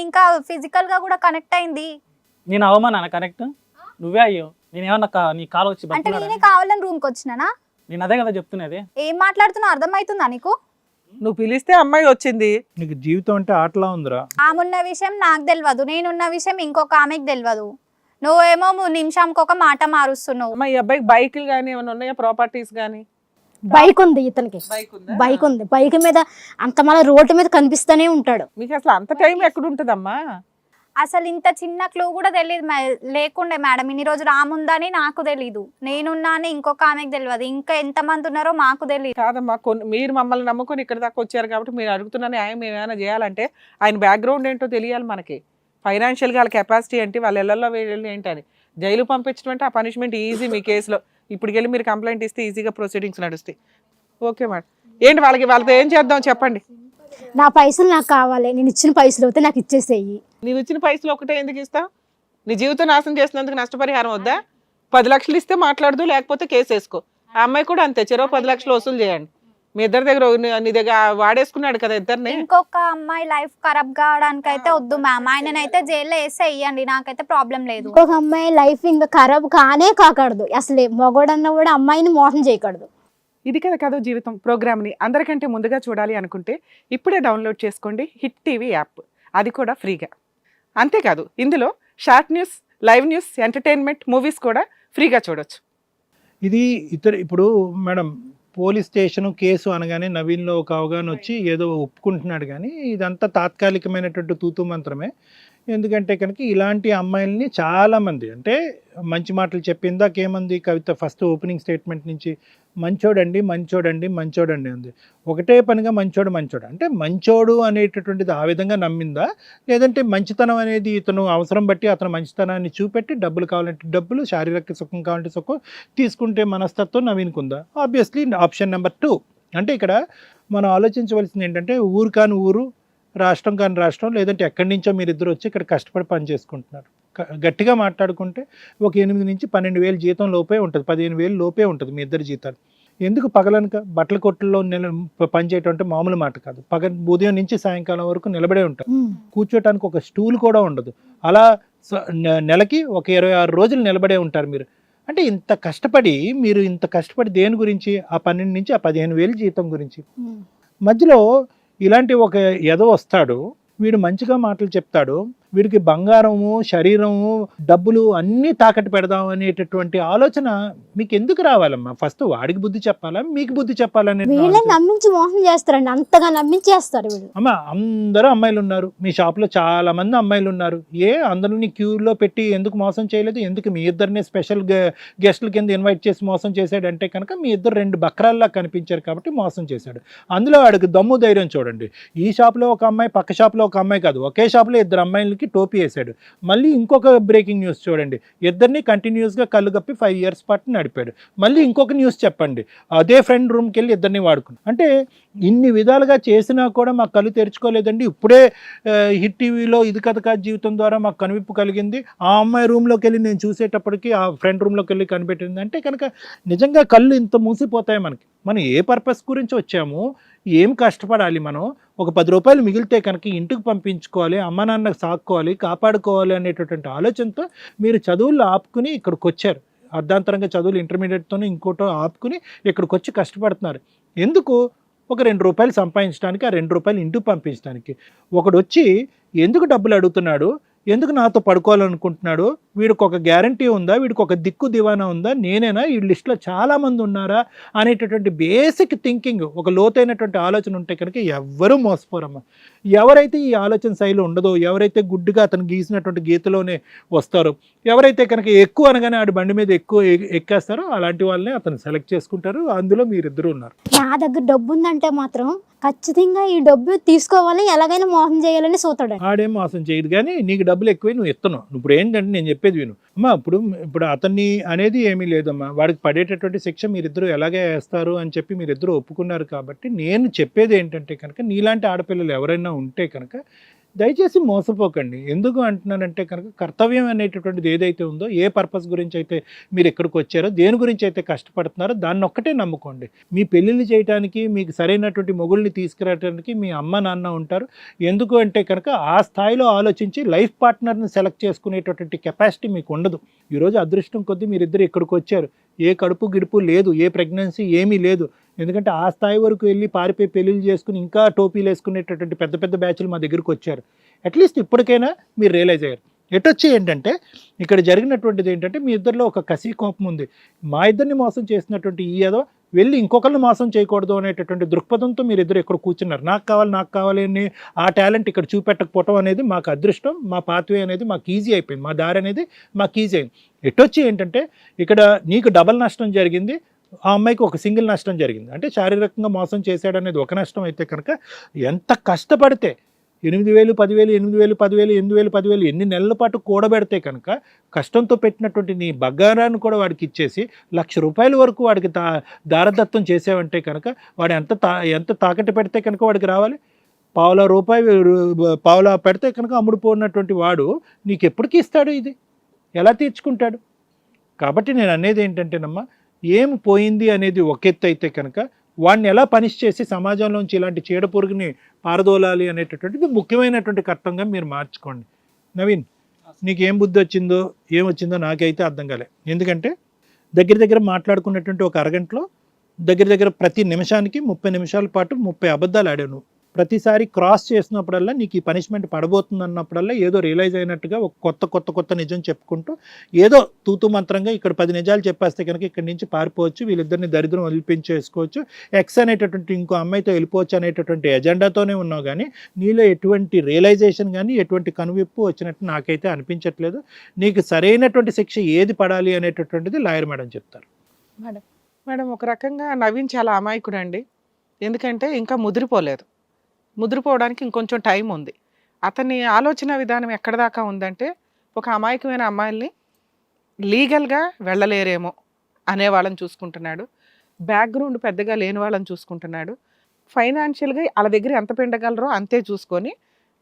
నేను ఇంకా ఫిజికల్గా కూడా కనెక్ట్ అయింది. నేను అవమానా కనెక్ట్? నువ్వే అయ్యో. నేను ఏమన్నా నీ కాలు వచ్చి అంటే? నేనే కావాలని రూమ్కి వచ్చినానా? నేను అదే కదా చెప్తున్నది. ఏం మాట్లాడుతున్నావు అర్థమవుతుందా నీకు? నువ్వు పిలిస్తే అమ్మాయి వచ్చింది. నీకు జీవితం అంటే ఆటలా ఉందిరా. ఆమెన్న విషయం నాకు తెలియదు నేనున్న విషయం ఇంకొక ఆమెకి తెలియదు నువ్వేమో నిమిషంకి ఒక మాట మారుస్తున్నావు. అమ్మాయి ఈ అబ్బాయికి బైకులు కానీ ఏమైనా ఉన్నాయా? ప్రాపర్టీస్ కానీ బైక్ ఉంది ఇతనికి. బైక్ ఉందా బైక్ ఉంది బైక్ మీద అంత మళ్ళీ రోడ్డు మీద కనిపిస్తూనే ఉంటాడు. మీకు అసలు అంత టైం ఎక్కడ ఉంటుందమ్మా అసలు ఇంత చిన్న క్లూ కూడా తెలియదు మే- లేకుండే మేడం. ఇన్ని రోజు రాముందని నాకు తెలీదు. నేనున్నా అని ఇంకొక ఆమెకు తెలియదు ఇంకా ఎంతమంది ఉన్నారో మాకు తెలియదు కాదమ్మా కొన్ని మీరు మమ్మల్ని నమ్ముకొని ఇక్కడ దాకా వచ్చారు కాబట్టి మీరు అడుగుతున్న న్యాయం ఏమైనా చేయాలంటే ఆయన బ్యాక్గ్రౌండ్ ఏంటో తెలియాలి మనకి. ఫైనాన్షియల్గా వాళ్ళ కెపాసిటీ ఏంటి? వాళ్ళ ఇళ్ళలో వెళ్ళి ఏంటని జైలు పంపించడం అంటే ఆ పనిష్మెంట్ ఈజీ మీ కేసులో. ఇప్పుడు వెళ్ళి మీరు కంప్లైంట్ ఇస్తే ఈజీగా ప్రొసీడింగ్స్ నడుస్తాయి. Okay madam. ఏంటి వాళ్ళకి వాళ్ళతో ఏం చేద్దాం చెప్పండి. నా పైసలు నాకు కావాలి. నేను ఇచ్చిన పైసలు అయితే నాకు ఇచ్చేసేయి. నీవు ఇచ్చిన పైసలు ఒకటే ఎందుకు ఇస్తావు నీ జీవితం నాశనం చేసినందుకు నష్టపరిహారం వద్దా? పది లక్షలు ఇస్తే మాట్లాడదు లేకపోతే కేసు వేసుకో ఆ అమ్మాయి కూడా అంతే. చెరో పది లక్షలు వసూలు చేయండి. మీ ఇద్దరి దగ్గర నీ- దగ్గర వాడేసుకున్నాడు కదా ఇద్దరిని? ఇంకొక అమ్మాయి లైఫ్ ఖరాబ్ కావడానికి అయితే వద్దు మ్యామ్. ఆయననైతే జైల్లో వేస్తే ఇయ్యండి నాకైతే ప్రాబ్లం లేదు. ఇంకొక అమ్మాయి లైఫ్ ఇంకా ఖరాబ్ కానే కాకూడదు. అసలే మగోడన్న కూడా అమ్మాయిని మోసం చేయకూడదు. ఇది కదా కథ జీవితం ప్రోగ్రామ్ని అందరికంటే ముందుగా చూడాలి అనుకుంటే ఇప్పుడే డౌన్లోడ్ చేసుకోండి హిట్ టీవీ యాప్. అది కూడా ఫ్రీగా. అంతేకాదు ఇందులో short news live news entertainment movies కూడా ఫ్రీగా చూడొచ్చు. ఇది ఇతర ఇప్పుడు మేడం పోలీస్ స్టేషన్ కేసు అనగానే నవీన్లో ఒక అవగాహన వచ్చి ఏదో ఒప్పుకుంటున్నాడు కానీ ఇదంతా తాత్కాలికమైనటువంటి తూతు మంత్రమే. ఎందుకంటే కనుక ఇలాంటి అమ్మాయిల్ని చాలామంది అంటే మంచి మాటలు చెప్పిందాకేమంది కవిత ఫస్ట్ ఓపెనింగ్ స్టేట్మెంట్ నుంచి మంచోడండి మంచోడండి మంచోడండి ఉంది ఒకటే పనిగా మంచోడు మంచోడు? అంటే మంచోడు అనేటటువంటిది ఆ విధంగా నమ్మిందా? లేదంటే మంచితనం అనేది ఇతను అవసరం బట్టి అతను మంచితనాన్ని చూపెట్టి డబ్బులు కావాలంటే డబ్బులు శారీరక సుఖం కావాలంటే సుఖం తీసుకుంటే మనస్తత్వం నవీనుకుందా? ఆబ్వియస్లీ ఆప్షన్ నెంబర్ టూ అంటే ఇక్కడ మనం ఆలోచించవలసింది ఏంటంటే ఊరు కాని ఊరు రాష్ట్రం కాని రాష్ట్రం లేదంటే ఎక్కడి నుంచో మీరు ఇద్దరు వచ్చి ఇక్కడ కష్టపడి పని చేసుకుంటున్నారు. గట్టిగా మాట్లాడుకుంటే ఒక ఎనిమిది నుంచి పన్నెండు వేలు జీతం లోపే ఉంటుంది పదిహేను వేలు లోపే ఉంటుంది మీ ఇద్దరు జీతాలు. ఎందుకు పగలనక బట్టల కొట్టుల్లో నిల పని చేయటం అంటే మామూలు మాట కాదు. పగ ఉదయం నుంచి సాయంకాలం వరకు నిలబడే ఉంటారు కూర్చోటానికి ఒక స్టూల్ కూడా ఉండదు. అలా నెలకి ఒక ఇరవై ఆరు రోజులు నిలబడే ఉంటారు మీరు. అంటే ఇంత కష్టపడి మీరు ఇంత కష్టపడి దేని గురించి? ఆ పన్నెండు నుంచి ఆ పదిహేను వేలు జీతం గురించి. మధ్యలో ఇలాంటి ఒక ఎద వస్తాడు వీడు మంచిగా మాటలు చెప్తాడు వీడికి బంగారము శరీరము డబ్బులు అన్నీ తాకట్టు పెడదాం అనేటటువంటి ఆలోచన మీకు ఎందుకు రావాలమ్మా? ఫస్ట్ వాడికి బుద్ధి చెప్పాలా? మీకు బుద్ధి చెప్పాలనే నమ్మించి మోసం చేస్తారండి. అంతగా నమ్మించేస్తారు అమ్మ అందరూ అమ్మాయిలు ఉన్నారు మీ షాప్లో చాలా మంది అమ్మాయిలు ఉన్నారు ఏ అందరిని క్యూలో పెట్టి ఎందుకు మోసం చేయలేదు? ఎందుకు మీ ఇద్దరిని స్పెషల్ గెస్ట్ల కింద ఇన్వైట్ చేసి మోసం చేశాడంటే కనుక మీ ఇద్దరు రెండు బక్రాల్లా కనిపించారు కాబట్టి మోసం చేశాడు. అందులో వాడికి దమ్ము ధైర్యం చూడండి. ఈ షాప్లో ఒక అమ్మాయి పక్క షాప్లో ఒక అమ్మాయి కాదు. ఒకే షాప్లో ఇద్దరు అమ్మాయిలకి టోపీ వేశాడు మళ్ళీ ఇంకొక బ్రేకింగ్ న్యూస్ చూడండి. ఇద్దరిని కంటిన్యూస్గా కళ్ళు కప్పి ఫైవ్ ఇయర్స్ పాటు నడిపాడు. మళ్ళీ ఇంకొక న్యూస్ చెప్పండి. అదే ఫ్రెండ్ రూమ్కి వెళ్ళి ఇద్దరిని వాడుకున్నాం అంటే ఇన్ని విధాలుగా చేసినా కూడా మాకు కళ్ళు తెరుచుకోలేదండి. ఇప్పుడే హిట్ టీవీలో ఇది కథ కాదు జీవితం ద్వారా మాకు కనువిప్పు కలిగింది. ఆ అమ్మాయి రూమ్లోకి వెళ్ళి నేను చూసేటప్పటికి ఆ ఫ్రెండ్ రూమ్లోకి వెళ్ళి కనిపెట్టింది. అంటే కనుక నిజంగా కళ్ళు ఇంత మూసిపోతాయి మనకి. మనం ఏ పర్పస్ గురించి వచ్చాము? ఏం కష్టపడాలి మనం? ఒక పది రూపాయలు మిగిలితే కనుక ఇంటికి పంపించుకోవాలి అమ్మ నాన్నకు సాక్కోవాలి కాపాడుకోవాలి అనేటటువంటి ఆలోచనతో మీరు చదువులు ఆపుకుని ఇక్కడికి వచ్చారు అర్ధాంతరంగా చదువులు ఇంటర్మీడియట్తోనే ఇంకోటో ఆపుకుని ఇక్కడికి వచ్చి కష్టపడుతున్నారు. ఎందుకు? ఒక రెండు రూపాయలు సంపాదించడానికి ఆ రెండు రూపాయలు ఇంటికి పంపించడానికి. ఒకడు వచ్చి ఎందుకు డబ్బులు అడుగుతున్నాడు? ఎందుకు నాతో పడుకోవాలనుకుంటున్నాడు? వీడికి ఒక గ్యారంటీ ఉందా? వీడికి ఒక దిక్కు దివానా ఉందా? నేనేనా? ఈ లిస్ట్లో చాలామంది ఉన్నారా? అనేటటువంటి బేసిక్ థింకింగ్ ఒక లోతైనటువంటి ఆలోచన ఉంటే కనుక ఎవ్వరూ మోసపోరమ్మా. ఎవరైతే ఈ ఆలోచన శైలి ఉండదో ఎవరైతే గుడ్డుగా అతను గీసినటువంటి గీతలోనే వస్తారో ఎవరైతే కనుక ఎక్కువ అనగానే ఆడి బండి మీద ఎక్కువ ఎక్కేస్తారో అలాంటి వాళ్ళనే అతను సెలెక్ట్ చేసుకుంటారు. అందులో మీరిద్దరు ఉన్నారు. నా దగ్గర డబ్బు ఉందంటే మాత్రం ఖచ్చితంగా ఈ డబ్బు తీసుకోవాలి ఎలాగైనా మోసం చేయాలని చూస్తాడు ఆడేం మోసం చేయదు కానీ నీకు డబ్బులు ఎక్కువ నువ్వు ఇస్తున్నావు ఇప్పుడు ఏంటంటే నేను చెప్పేది విను. అమ్మా ఇప్పుడు ఇప్పుడు అతన్ని అనేది ఏమీ లేదమ్మా. వాడికి పడేటటువంటి శిక్ష మీరిద్దరూ ఎలాగే వేస్తారు అని చెప్పి మీరిద్దరూ ఒప్పుకున్నారు కాబట్టి నేను చెప్పేది ఏంటంటే కనుక నీలాంటి ఆడపిల్లలు ఎవరైనా ఉంటే కనుక దయచేసి మోసపోకండి. ఎందుకు అంటున్నానంటే కనుక కర్తవ్యం అనేటటువంటిది ఏదైతే ఉందో ఏ పర్పస్ గురించి అయితే మీరు ఇక్కడికి వచ్చారో దేని గురించి అయితే కష్టపడుతున్నారో దాన్ని ఒక్కటే నమ్ముకోండి. మీ పెళ్ళిళ్ళు చేయడానికి మీకు సరైనటువంటి మొగుల్ని తీసుకురావడానికి మీ అమ్మ నాన్న ఉంటారు. ఎందుకు అంటే కనుక ఆ స్థాయిలో ఆలోచించి లైఫ్ పార్ట్నర్ని సెలెక్ట్ చేసుకునేటటువంటి కెపాసిటీ మీకు ఉండదు. ఈరోజు అదృష్టం కొద్దీ మీరిద్దరు ఇక్కడికి వచ్చారు. ఏ కడుపు గిడుపు లేదు ఏ ప్రెగ్నెన్సీ ఏమీ లేదు. ఎందుకంటే ఆ స్థాయి వరకు వెళ్ళి పారిపోయి పెళ్ళిళ్ళు చేసుకుని ఇంకా టోపీలు వేసుకునేటటువంటి పెద్ద పెద్ద బ్యాచ్లు మా దగ్గరికి వచ్చారు. అట్లీస్ట్ ఇప్పటికైనా మీరు రియలైజ్ అయ్యారు. ఎటొచ్చి ఏంటంటే ఇక్కడ జరిగినటువంటిది ఏంటంటే మీ ఇద్దరిలో ఒక కసి కోపం ఉంది. మా ఇద్దరిని మోసం చేసినటువంటి ఈ ఏదో వెళ్ళి ఇంకొకరిని మోసం చేయకూడదు అనేటటువంటి దృక్పథంతో మీరు ఇద్దరు ఇక్కడ కూర్చున్నారు. నాకు కావాలి నాకు కావాలి అని ఆ టాలెంట్ ఇక్కడ చూపెట్టకపోవటం అనేది మాకు అదృష్టం మా పాత్వే అనేది మాకు ఈజీ అయిపోయింది. మా దారి అనేది మాకు ఈజీ అయింది. ఎటొచ్చి ఏంటంటే ఇక్కడ నీకు డబల్ నష్టం జరిగింది ఆ అమ్మాయికి ఒక సింగిల్ నష్టం జరిగింది. అంటే శారీరకంగా మోసం చేశాడు అనేది ఒక నష్టం అయితే కనుక ఎంత కష్టపడితే ఎనిమిది వేలు పదివేలు ఎనిమిది వేలు పదివేలు ఎనిమిది వేలు పదివేలు ఎన్ని నెలల పాటు కూడబెడితే కనుక కష్టంతో పెట్టినటువంటి నీ బగారాన్ని కూడా వాడికి ఇచ్చేసి లక్ష రూపాయల వరకు వాడికి దా దారదత్వం చేసావంటే కనుక వాడు ఎంత తా ఎంత తాకట్టు పెడితే కనుక వాడికి రావాలి? పావుల రూపాయి పావులా పెడితే కనుక అమ్ముడుపోయినటువంటి వాడు నీకు ఎప్పటికీ ఇస్తాడు ఇది. ఎలా తీర్చుకుంటాడు? కాబట్టి నేను అనేది ఏంటంటేనమ్మా ఏం పోయింది అనేది ఒకెత్తు అయితే కనుక వాడిని ఎలా పనిష్ చేసి సమాజంలోంచి ఇలాంటి చీడ పురుగుని పారదోలాలి అనేటటువంటిది ముఖ్యమైనటువంటి కర్తంగా మీరు మార్చుకోండి. నవీన్ నీకు ఏం బుద్ధి వచ్చిందో ఏం వచ్చిందో నాకైతే అర్థం కాలే. ఎందుకంటే దగ్గర దగ్గర మాట్లాడుకున్నటువంటి ఒక అరగంటలో దగ్గర దగ్గర ప్రతి నిమిషానికి ముప్పై నిమిషాల పాటు ముప్పై అబద్ధాలు ఆడావు నువ్వు. ప్రతిసారి క్రాస్ చేసినప్పుడల్లా నీకు ఈ పనిష్మెంట్ పడబోతుంది అన్నప్పుడల్లా ఏదో రియలైజ్ అయినట్టుగా ఒక కొత్త కొత్త కొత్త నిజం చెప్పుకుంటూ ఏదో తూతు మంత్రంగా ఇక్కడ పది నిజాలు చెప్పేస్తే కనుక ఇక్కడి నుంచి పారిపోవచ్చు వీళ్ళిద్దరిని దరిద్రం వదిలిపించేసుకోవచ్చు ఎక్స్ అనేటటువంటి ఇంకో అమ్మాయితో వెళ్ళిపోవచ్చు అనేటటువంటి ఎజెండాతోనే ఉన్నావు కానీ నీలో ఎటువంటి రియలైజేషన్ కానీ ఎటువంటి కనువిప్పు వచ్చినట్టు నాకైతే అనిపించట్లేదు. నీకు సరైనటువంటి శిక్ష ఏది పడాలి అనేటటువంటిది లాయర్ మేడం చెప్తారు. మేడం మేడం ఒక రకంగా నవీన్ చాలా అమాయకుడు అండి ఎందుకంటే ఇంకా ముదిరిపోలేదు. ముదిరిపోవడానికి ఇంకొంచెం టైం ఉంది. అతని ఆలోచన విధానం ఎక్కడ దాకా ఉందంటే ఒక అమాయకమైన అమ్మాయిల్ని లీగల్గా వెళ్ళలేరేమో అనే వాళ్ళని చూసుకుంటున్నాడు. బ్యాక్గ్రౌండ్ పెద్దగా లేని వాళ్ళని చూసుకుంటున్నాడు. ఫైనాన్షియల్గా వాళ్ళ దగ్గర ఎంత పిండగలరో అంతే చూసుకొని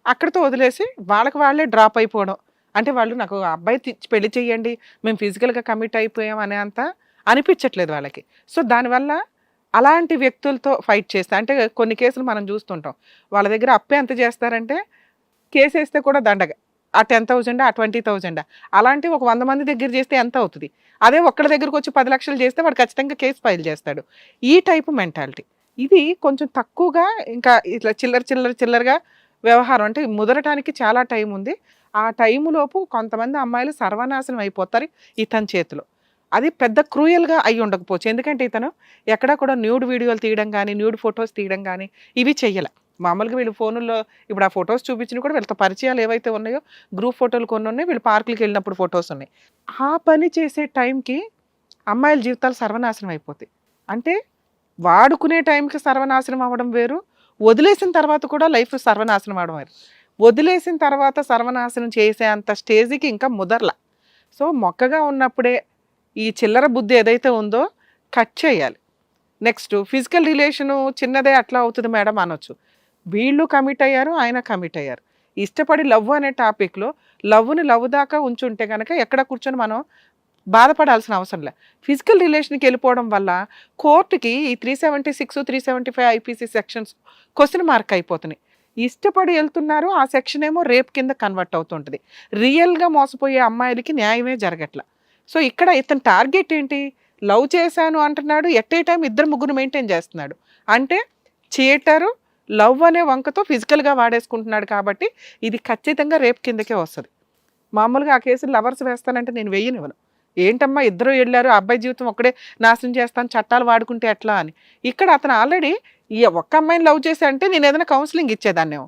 అక్కడితో వదిలేసి వాళ్ళకి వాళ్ళే డ్రాప్ అయిపోవడం. అంటే వాళ్ళు నాకు అబ్బాయి తెచ్చి పెళ్ళి చేయండి మేము ఫిజికల్గా కమిట్ అయిపోయాం అనే అంత అనిపించట్లేదు వాళ్ళకి. సో దానివల్ల అలాంటి వ్యక్తులతో ఫైట్ చేస్తే. అంటే కొన్ని కేసులు మనం చూస్తుంటాం. వాళ్ళ దగ్గర అప్పే ఎంత చేస్తారంటే కేసు వేస్తే కూడా దండగ. ఆ టెన్ థౌజండా ఆ ట్వంటీ థౌజండా. అలాంటి ఒక వంద మంది దగ్గర చేస్తే ఎంత అవుతుంది? అదే ఒక్కడి దగ్గరకు వచ్చి పది లక్షలు చేస్తే వాడు ఖచ్చితంగా కేసు ఫైల్ చేస్తాడు. ఈ టైపు మెంటాలిటీ. ఇది కొంచెం తక్కువగా ఇంకా ఇట్లా చిల్లర చిల్లర చిల్లరగా వ్యవహారం. అంటే ముదరటానికి చాలా టైం ఉంది. ఆ టైములోపు కొంతమంది అమ్మాయిలు సర్వనాశనం అయిపోతారు ఇతని చేతిలో. అది పెద్ద క్రూయల్గా అయి ఉండకపోవచ్చు. ఎందుకంటే ఇతను ఎక్కడా కూడా న్యూడ్ వీడియోలు తీయడం కానీ న్యూడ్ ఫొటోస్ తీయడం కానీ ఇవి చెయ్యలే. మామూలుగా వీళ్ళు ఫోనుల్లో ఇప్పుడు ఆ ఫొటోస్ చూపించిన కూడా వీళ్ళతో పరిచయాలు ఏవైతే ఉన్నాయో గ్రూప్ ఫోటోలు కొన్ని ఉన్నాయి వీళ్ళు పార్కులకు వెళ్ళినప్పుడు ఫొటోస్ ఉన్నాయి. ఆ పని చేసే టైంకి అమ్మాయిల జీవితాలు సర్వనాశనం అయిపోతాయి. అంటే వాడుకునే టైంకి సర్వనాశనం అవ్వడం వేరు వదిలేసిన తర్వాత కూడా లైఫ్ సర్వనాశనం అవడం వేరు. వదిలేసిన తర్వాత సర్వనాశనం చేసే అంత స్టేజ్కి ఇంకా ముదర్ల. సో మొక్కగా ఉన్నప్పుడే ఈ చిల్లర బుద్ధి ఏదైతే ఉందో కట్ చేయాలి. నెక్స్ట్ ఫిజికల్ రిలేషను చిన్నదే అట్లా అవుతుంది మేడం అనొచ్చు. వీళ్ళు కమిట్ అయ్యారు ఆయన కమిట్ అయ్యారు. ఇష్టపడి లవ్ అనే టాపిక్లో లవ్ని లవ్ దాకా ఉంచుంటే కనుక ఎక్కడ కూర్చొని మనం బాధపడాల్సిన అవసరం లే. ఫిజికల్ రిలేషన్కి వెళ్ళిపోవడం వల్ల కోర్టుకి ఈ three seventy six three seventy five IPC sections question mark అయిపోతున్నాయి. ఇష్టపడి వెళ్తున్నారు ఆ సెక్షన్ ఏమో రేప్ కింద కన్వర్ట్ అవుతుంటుంది. రియల్గా మోసపోయే అమ్మాయిలకి న్యాయమే జరగట్ల. సో ఇక్కడ ఇతని టార్గెట్ ఏంటి? లవ్ చేశాను అంటున్నాడు ఎట్ ఏ టైం ఇద్దరు ముగ్గురు మెయింటైన్ చేస్తున్నాడు. అంటే చీటరు లవ్ అనే వంకతో ఫిజికల్గా వాడేసుకుంటున్నాడు కాబట్టి ఇది ఖచ్చితంగా రేపు కిందకే వస్తుంది. మామూలుగా ఆ కేసులు లవర్స్ వేస్తానంటే నేను వెయ్యనివ్వను ఏంటమ్మా ఇద్దరు వెళ్ళారు ఆ అబ్బాయి జీవితం ఒక్కడే నాశనం చేస్తాను చట్టాలు వాడుకుంటే ఎట్లా అని. ఇక్కడ అతను ఆల్రెడీ ఈ ఒక్క అమ్మాయిని లవ్ చేసి అంటే నేను ఏదైనా కౌన్సిలింగ్ ఇచ్చేదాన్నేమో.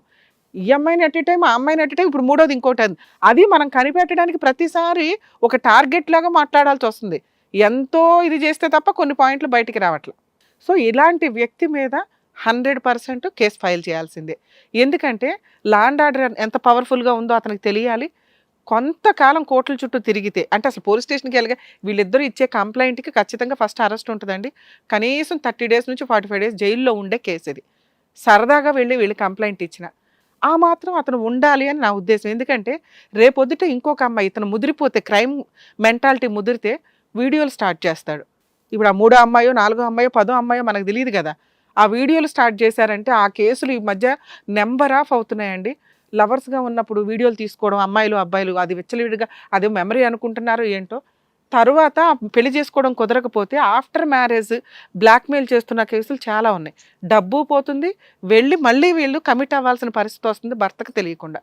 ఈ అమ్మాయిని అట్ టైం ఆ అమ్మాయిని అట్ టైం ఇప్పుడు మూడోది ఇంకోటి అది. అది మనం కనిపెట్టడానికి ప్రతిసారి ఒక టార్గెట్ లాగా మాట్లాడాల్సి వస్తుంది. ఎంతో ఇది చేస్తే తప్ప కొన్ని పాయింట్లు బయటికి రావట్లే. సో ఇలాంటి వ్యక్తి మీద హండ్రెడ్ పర్సెంట్ కేసు ఫైల్ చేయాల్సిందే. ఎందుకంటే లాండ్ ఆర్డర్ ఎంత పవర్ఫుల్గా ఉందో అతనికి తెలియాలి. కొంతకాలం కోర్టుల చుట్టూ తిరిగితే అంటే అసలు పోలీస్ స్టేషన్కి వెళ్ళగా వీళ్ళిద్దరూ ఇచ్చే కంప్లైంట్కి ఖచ్చితంగా ఫస్ట్ అరెస్ట్ ఉంటుందండి. కనీసం థర్టీ డేస్ నుంచి ఫార్టీ ఫైవ్ డేస్ జైల్లో ఉండే కేసు ఇది. సరదాగా వెళ్ళి వీళ్ళు కంప్లైంట్ ఇచ్చిన. ఆ మాత్రం అతను ఉండాలి అని నా ఉద్దేశం. ఎందుకంటే రేపొద్దుట ఇంకొక అమ్మాయి ఇతను ముదిరిపోతే క్రైమ్ మెంటాలిటీ ముదిరితే వీడియోలు స్టార్ట్ చేస్తాడు. ఇప్పుడు ఆ మూడో అమ్మాయో నాలుగో అమ్మాయో పదో అమ్మాయో మనకు తెలియదు కదా. ఆ వీడియోలు స్టార్ట్ చేశారంటే ఆ కేసులు ఈ మధ్య నెంబర్ ఆఫ్ అవుతున్నాయండి. లవర్స్గా ఉన్నప్పుడు వీడియోలు తీసుకోవడం అమ్మాయిలు అబ్బాయిలు అది విచ్చలవిడిగా అదే మెమరీ అనుకుంటున్నారో ఏంటో తర్వాత పెళ్ళి చేసుకోవడం కుదరకపోతే ఆఫ్టర్ మ్యారేజ్ బ్లాక్మెయిల్ చేస్తున్న కేసులు చాలా ఉన్నాయి. డబ్బు పోతుంది వెళ్ళి మళ్ళీ వీళ్ళు కమిట్ అవ్వాల్సిన పరిస్థితి వస్తుంది భర్తకు తెలియకుండా.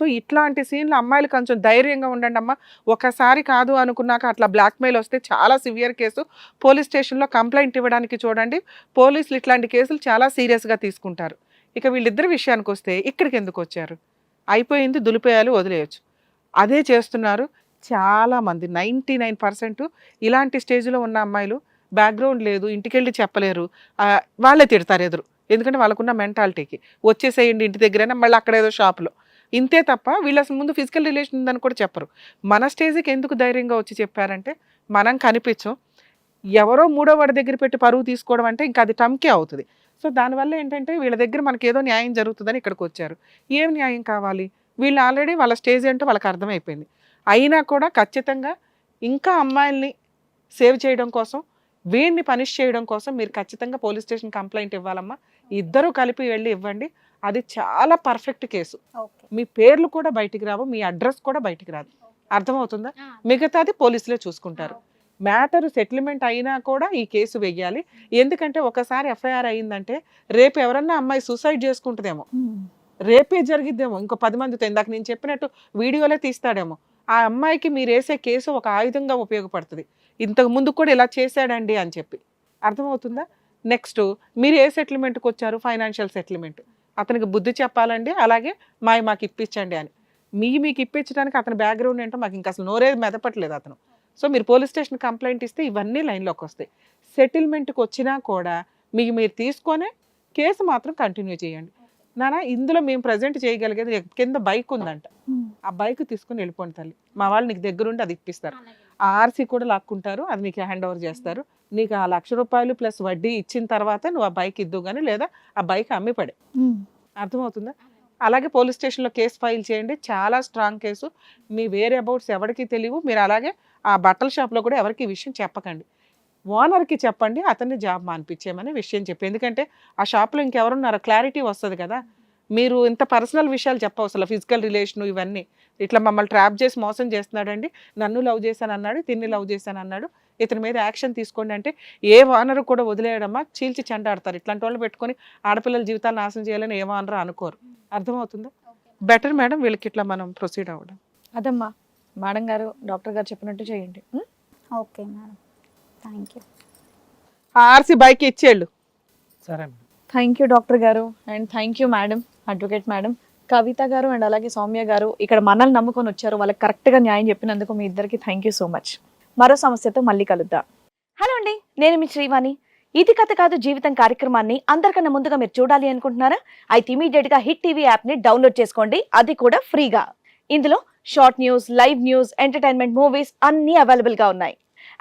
సో ఇట్లాంటి సీన్లు అమ్మాయిలు కొంచెం ధైర్యంగా ఉండండి అమ్మ. ఒకసారి కాదు అనుకున్నాక అట్లా బ్లాక్మెయిల్ వస్తే చాలా సివియర్ కేసు. పోలీస్ స్టేషన్లో కంప్లైంట్ ఇవ్వడానికి చూడండి. పోలీసులు ఇట్లాంటి కేసులు చాలా సీరియస్గా తీసుకుంటారు. ఇక వీళ్ళిద్దరి విషయానికి వస్తే ఇక్కడికి ఎందుకు వచ్చారు? అయిపోయింది దులిపేయాలి వదిలేయచ్చు. అదే చేస్తున్నారు. చాలామంది నైంటీ నైన్ పర్సెంట్ ఇలాంటి స్టేజ్లో ఉన్న అమ్మాయిలు బ్యాక్గ్రౌండ్ లేదు ఇంటికెళ్ళి చెప్పలేరు. వాళ్ళే తిడతారు ఎదురు. ఎందుకంటే వాళ్ళకున్న మెంటాలిటీకి. వచ్చేసేయండి ఇంటి దగ్గరైనా మళ్ళీ అక్కడ ఏదో షాప్లో. ఇంతే తప్ప వీళ్ళు అసలు ముందు ఫిజికల్ రిలేషన్ ఉందని కూడా చెప్పరు. మన స్టేజ్కి ఎందుకు ధైర్యంగా వచ్చి చెప్పారంటే మనం కనిపించం. ఎవరో మూడో వాడి దగ్గర పెట్టి పరువు తీసుకోవడం అంటే ఇంకా అది టమ్కే అవుతుంది. సో దానివల్ల ఏంటంటే వీళ్ళ దగ్గర మనకి ఏదో న్యాయం జరుగుతుందని ఇక్కడికి వచ్చారు. ఏం న్యాయం కావాలి? వీళ్ళు ఆల్రెడీ వాళ్ళ స్టేజ్ ఏంటో వాళ్ళకి అర్థమైపోయింది. అయినా కూడా ఖచ్చితంగా ఇంకా అమ్మాయిల్ని సేవ్ చేయడం కోసం వీడిని పనిష్ చేయడం కోసం మీరు ఖచ్చితంగా పోలీస్ స్టేషన్ కంప్లైంట్ ఇవ్వాలమ్మా. ఇద్దరూ కలిపి వెళ్ళి ఇవ్వండి. అది చాలా పర్ఫెక్ట్ కేసు. మీ పేర్లు కూడా బయటికి రావు మీ అడ్రస్ కూడా బయటికి రాదు. అర్థమవుతుందా? మిగతాది పోలీసులే చూసుకుంటారు. మ్యాటర్ సెటిల్మెంట్ అయినా కూడా ఈ కేసు వెయ్యాలి. ఎందుకంటే ఒకసారి ఎఫ్ఐఆర్ అయిందంటే రేపు ఎవరన్నా అమ్మాయి సూసైడ్ చేసుకుంటుందేమో. రేపే జరిగిద్దేమో. ఇంకో పది మందితో ఇందాక నేను చెప్పినట్టు వీడియోలే తీస్తాడేమో. ఆ అమ్మాయికి మీరు వేసే కేసు ఒక ఆయుధంగా ఉపయోగపడుతుంది. ఇంతకు ముందు కూడా ఇలా చేశాడండి అని చెప్పి. అర్థమవుతుందా? నెక్స్ట్ మీరు ఏ సెటిల్మెంట్కి వచ్చారు? Financial settlement. అతనికి బుద్ధి చెప్పాలండి అలాగే మాయ మాకు ఇప్పించండి అని. మీ మీకు ఇప్పించడానికి అతని బ్యాక్గ్రౌండ్ ఏంటో మాకు ఇంకా అసలు నోరే మెదపట్లేదు అతను. సో మీరు పోలీస్ స్టేషన్ కంప్లైంట్ ఇస్తే ఇవన్నీ లైన్లోకి వస్తాయి. సెటిల్మెంట్కి వచ్చినా కూడా మీకు మీరు తీసుకొని కేసు మాత్రం కంటిన్యూ చేయండి. నానా ఇందులో మేము ప్రజెంట్ చేయగలిగేది కింద బైక్ ఉందంట. ఆ బైక్ తీసుకుని వెళ్ళిపోండి తల్లి. మా వాళ్ళు నీకు దగ్గరుండి అది ఇప్పిస్తారు. ఆ ఆర్సీ కూడా లాక్కుంటారు అది నీకు హ్యాండ్ ఓవర్ చేస్తారు నీకు ఆ లక్ష రూపాయలు ప్లస్ వడ్డీ ఇచ్చిన తర్వాత నువ్వు ఆ బైక్ ఇద్దు కానీ లేదా ఆ బైక్ అమ్మి పడే అర్థమవుతుందా? అలాగే పోలీస్ స్టేషన్లో కేసు ఫైల్ చేయండి. చాలా స్ట్రాంగ్ కేసు మీ వేరే అబౌట్స్ ఎవరికి తెలియవు. మీరు అలాగే ఆ బట్టల షాప్లో కూడా ఎవరికి ఈ విషయం చెప్పకండి. ఓనర్కి చెప్పండి అతన్ని జాబ్ మానిపించేయమని విషయం చెప్పి. ఎందుకంటే ఆ షాప్లో ఇంకెవరున్నారో క్లారిటీ వస్తుంది కదా. మీరు ఇంత పర్సనల్ విషయాలు చెప్పవసరం ఫిజికల్ రిలేషన్ ఇవన్నీ. ఇట్లా మమ్మల్ని ట్రాప్ చేసి మోసం చేస్తున్నాడండి నన్ను లవ్ చేశాను అన్నాడు తిన్ని లవ్ చేశాను అన్నాడు ఇతని మీద యాక్షన్ తీసుకోండి అంటే ఏ వానరు కూడా వదిలేయడమ్మా చీల్చి చెండాడతారు. ఇట్లాంటి వాళ్ళు పెట్టుకొని ఆడపిల్లల జీవితాలు నాశనం చేయాలని ఏ వానరు అనుకోరు. అర్థమవుతుందా? బెటర్ మేడం వీళ్ళకి ఇట్లా మనం ప్రొసీడ్ అవ్వడం. అదమ్మా మేడం గారు డాక్టర్ గారు చెప్పినట్టు చేయండి? Okay madam. Thank you RC bike ఇచ్చేళ్ళు. సరే థ్యాంక్ యూ డాక్టర్ గారు. And thank you madam advocate madam Kavitha గారు అండ్ అలాగే సౌమ్య గారు ఇక్కడ మనల్ని నమ్ముకొని వచ్చారు. వాళ్ళకి కరెక్ట్గా న్యాయం చెప్పినందుకు మీ ఇద్దరికి థ్యాంక్ యూ సో మచ్ మరో సమస్యతో మళ్ళీ కలుద్దాం. హలో అండి నేను మీ శ్రీవాణి. ఇది కథ కాదు జీవితం కార్యక్రమాన్ని అందరికన్నా ముందుగా మీరు చూడాలి అనుకుంటున్నారా? అయితే ఇమీడియట్గా హిట్ టీవీ యాప్ని డౌన్లోడ్ చేసుకోండి. అది కూడా ఫ్రీగా. ఇందులో short news live news entertainment movies అన్ని అవైలబుల్గా ఉన్నాయి.